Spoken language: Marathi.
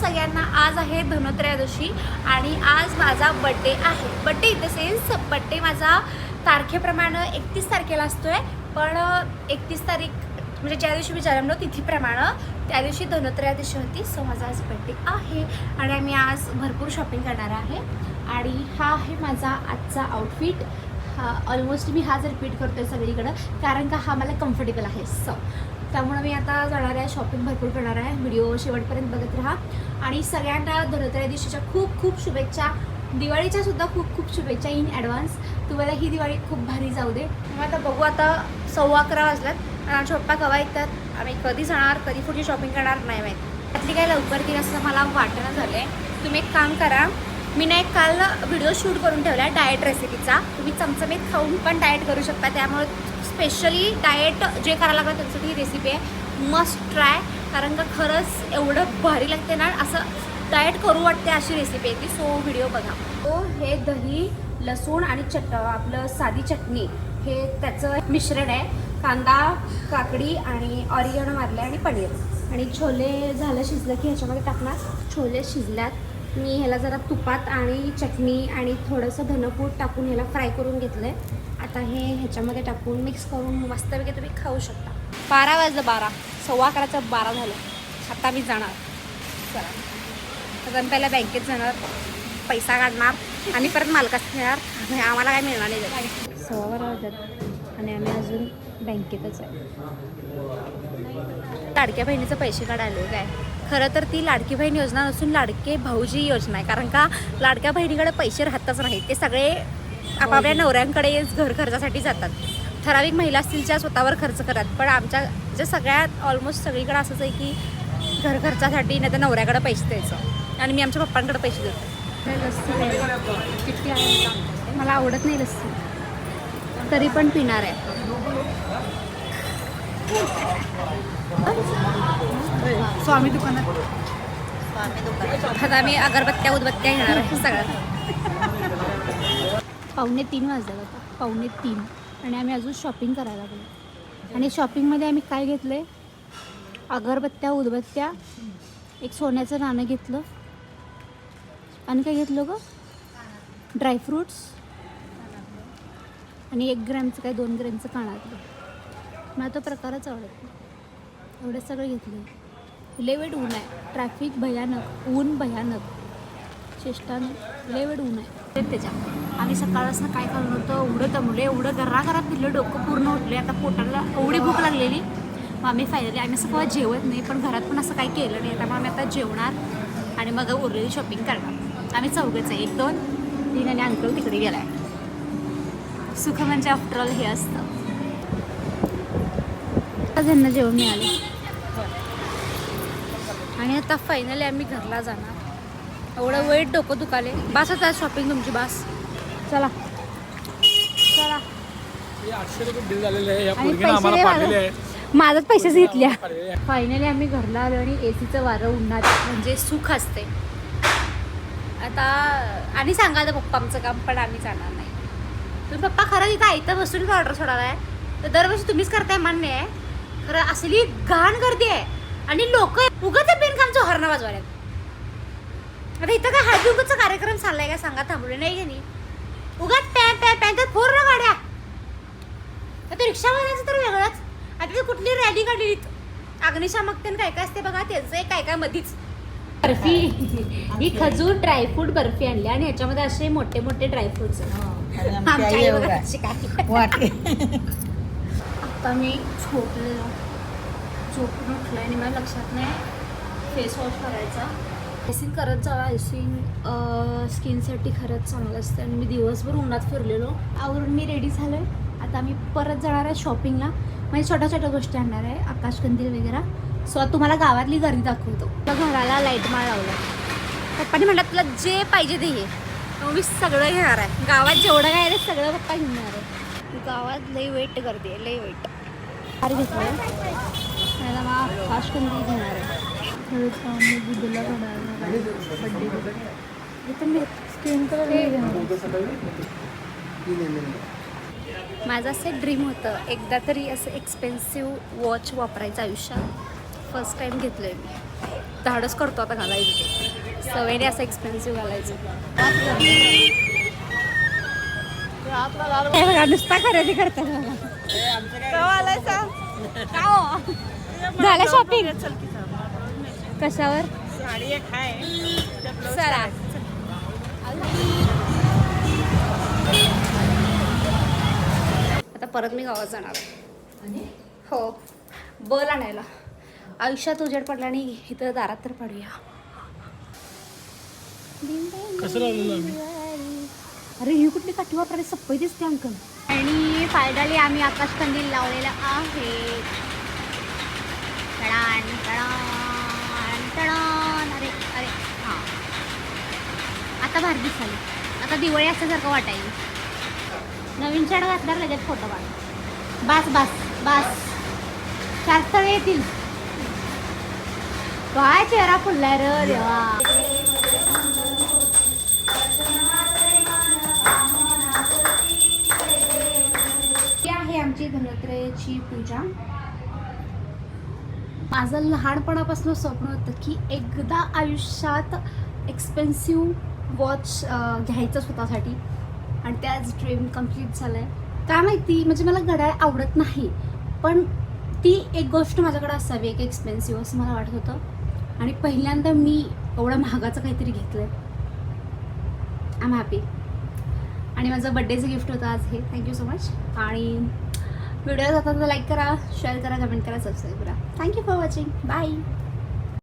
सगळ्यांना आज आहे धनत्रयोदशी आणि आज माझा बड्डे आहे. Birthday in the sense birthday माझा तारखेप्रमाणे एकतीस तारखेला असतोय. पण एकतीस तारीख म्हणजे ज्या दिवशी मी जन्मलो तिथीप्रमाणे त्या दिवशी धनत्रयोदशी होती. सो माझा आज बड्डे आहे आणि आम्ही आज भरपूर शॉपिंग करणार आहे. आणि हा आहे माझा आजचा आउटफिट हा ऑलमोस्ट मी हाच रिपीट करतोय सगळीकडं कारण का हा मला कम्फर्टेबल आहे. सो त्यामुळे मी आता जाणार आहे शॉपिंग भरपूर करणार आहे. व्हिडिओ शेवटपर्यंत बघत राहा. आणि सगळ्यांना धनत्रय दिवशीच्या खूप खूप शुभेच्छा. दिवाळीच्या सुद्धा खूप खूप शुभेच्छा इन ॲडव्हान्स तुम्हाला ही दिवाळी खूप भारी जाऊ दे. मग आता बघू आता सव्वा अकरा वाजल्यात आणि आमच्या पप्पा कवा येतात. आम्ही कधी जाणार कधी पुढची शॉपिंग करणार नाही माहीत. त्यातली काय लवकर ती असं मला वाटणं झालं आहे तुम्ही एक काम करा मी ना एक काल व्हिडिओ शूट करून ठेवला आहे डाएट रेसिपीचा तुम्ही चमचमीत खाऊन पण डाएट करू शकता. त्यामुळे स्पेशली डाएट जे करायला लागलं त्यांचं ही रेसिपी आहे. मस्ट ट्राय कारण का खरंच एवढं भारी लागते ना. असं डाएट करू वाटते अशी रेसिपी आहे ती. सो व्हिडिओ बघा. तो हे दही लसूण आणि चट आपलं साधी चटणी हे त्याचं मिश्रण आहे. कांदा काकडी आणि ऑरियन मारले आणि पनीर. आणि छोले झालं शिजलं की ह्याच्यामध्ये टाकणार. छोले शिजल्यात. मी ह्याला जरा तुपात आणि चटणी आणि थोडंसं धनपूट टाकून ह्याला फ्राय करून घेतलं आहे आता हे ह्याच्यामध्ये टाकून मिक्स करून मस्तपैकी तुम्ही खाऊ शकता. बारा वाजलं बारा. सव्वा अकराचं बारा झालं. आता मी जाणार. चला. तर पहिला बँकेत जाणार. पैसा काढणार आणि परत मालकात घेणार. आम्हाला काय मिळणार नाही सव्वा बारा वाजत आणि आम्ही अजून बँकेतच आहे. लाडक्या बहिणीचं पैसे काढायलो काय? खरं तर ती लाडकी बहीण योजना नसून लाडके भाऊजी योजना आहे. कारण का लाडक्या बहिणीकडे पैसे राहतच नाहीत. ते सगळे आपापल्या नवऱ्यांकडे घर खर्चासाठी जातात. ठराविक महिला असतील ज्या स्वतःवर खर्च करतात. पण आमच्या जे सगळ्यात ऑलमोस्ट सगळीकडे असंच आहे की घर खर्चासाठी नाही तर नवऱ्याकडे पैसे द्यायचं. आणि मी आमच्या पप्पांकडे पैसे देतो. लस्सी आहे? मला आवडत नाही लस्सी तरी पण पिणार आहे. स्वामी दुकानात. आता आम्ही अगरबत्त्या उदबत्त्या घेणार आहे सगळ्यात पावणे तीन वाजले आता. पावणे तीन. आणि आम्ही अजून शॉपिंग करायला लागलो आणि शॉपिंगमध्ये आम्ही काय घेतलं आहे अगरबत्त्या उदबत्त्या एक सोन्याचं नाणं घेतलं. आणि काय घेतलं ग? ड्रायफ्रूट्स आणि एक ग्रॅमचं काय दोन ग्रॅमचं कानातलं. मला तो प्रकारच आवडत नाही. एवढं सगळं घेतलं. लेवेट ऊन आहे. ट्रॅफिक भयानक ऊन भयानक. चेष्टानं लय ऊन आहे. ते त्याच्या आम्ही सकाळपासून काय करत होतं एवढं दमले एवढं घराघरात फिरलं डोकं पूर्ण उठले. आता पोटाला एवढी भूक लागलेली. मग आम्ही फायनली आम्ही असं केव्हा जेवत नाही पण घरात पण असं काही केलं नाही. त्यामुळे आम्ही आता जेवणार आणि मग उरलेली शॉपिंग करणार. आम्ही चौघच आहे. एक दोन तीन आणि अंकल तिकडे गेलाय. सुख म्हणजे आफ्टर ऑल हे असतं. आज यांना जेवण मिळाले. आणि आता फायनली आम्ही घरला जाणार. एवढं वेळ डोकं दुखाले. बास आता शॉपिंग तुमची बास. चला. चला. आहे आहे माझंच पैसेच घेतल्या. आहे. फायनली आम्ही घरला आलो आणि ए सीचं वारं उन्हात म्हणजे सुख असते आता आणि सांगा आता पप्पा आमचं काम पण आम्ही जाणार नाही. तुम्ही पप्पा खरं इथं इथं बसून ऑर्डर सोडायला आहे तर दरवर्षी तुम्हीच करताय मान्य आहे. खरं असली घाण गर्दी आहे. आणि लोक उगाच बिनकामचं हरणं वाजवायला आता इथं काय हळदी उगाचा कार्यक्रम चाललाय का सांगा थांबवले नाही की नाही उगाच पॅ पॅ पॅ तर पूर्ण गाड्या आता रिक्षावाल्याचं तर वेगळंच. आता ती कुठली रॅली काढली अग्निशामक त्यानं काय काय असते बघा त्याचं एक काय काय मधीच. बर्फी. ही खजूर ड्रायफ्रूट बर्फी आणली. आणि ह्याच्यामध्ये असे मोठे मोठे ड्रायफ्रुट्स आमच्या आत्ता आता मी झोपलेलो. झोपून उठलं आणि मला लक्षात नाही फेस वॉश करायचा. आयसिंग करत जावा आयसिंग स्किनसाठी खरंच चांगलं असतं आणि मी दिवसभर उन्हात फिरलेलो. आवरून मी रेडी झालो आहे आता मी परत जाणार आहे शॉपिंगला म्हणजे छोट्या छोट्या गोष्टी आणणार आहे. आकाशकंदील वगैरे. सो आता तुम्हाला गावातली गर्दी दाखवतो. त्या घराला लाइट माळ लावला पप्पाने म्हटलं तुला जे पाहिजे ते घे. मी सगळं घेणार आहे. गावात जेवढं काय आहे सगळं पप्पा घेणार आहे गावात लई वेट गर्दी आहे लई वेट. फार घेतलं आकाशकंदील घेणार आहे. स्किन माझं असं ड्रीम होतं एकदा तरी असं एक्सपेन्सिव्ह वॉच वापरायचं आयुष्यात. फर्स्ट टाईम घेतलं आहे मी. धाडस करतो आता घालायचं ते. सवयीने असं एक्सपेन्सिव्ह घालायचं. हे बघा नुसता खरेदी करतात झालं शॉपिंग कशावर? साडी आता परत मी गावात जाणार हो. बल आणायला. आयुष्यात उजेड पडला आणि इथं दारात तर पडूया. कसं लावलेलं अरे ही कुठली काठी वापरायला सप्पई दिसते अंकल. आणि फायनली आम्ही आकाश कंदील लावलेला आहे. तडान तडान तडान अरे अरे हां. आता भारी दिसाली आता दिवाळी असल्यासारखं वाटायला. नवीन शर्ट घातल्यावर लगेच फोटो काढ. बास बास बास. चार स्थळ येतील. काय चेहरा फुललाय र देवा. आहे धनोत्रयाची पूजा. माझं लहानपणापासून स्वप्न होतं की एकदा आयुष्यात एक्सपेन्सिव्ह वॉच घ्यायचं स्वतःसाठी. आणि त्याच ड्रीम कंप्लीट झालं आहे काय माहिती म्हणजे मला घड्याळ आवडत नाही. पण ती एक गोष्ट माझ्याकडे असावी एक एक्सपेन्सिव्ह असं मला वाटत होतं. आणि पहिल्यांदा मी एवढं महागाचं काहीतरी घेतलं आहे आय एम हॅपी आणि माझा बड्डेचं गिफ्ट होतं आज हे. थँक्यू सो मच आणि व्हिडिओ जातात तर लाईक करा शेअर करा कमेंट करा सबस्क्राईब करा. Thank you for watching bye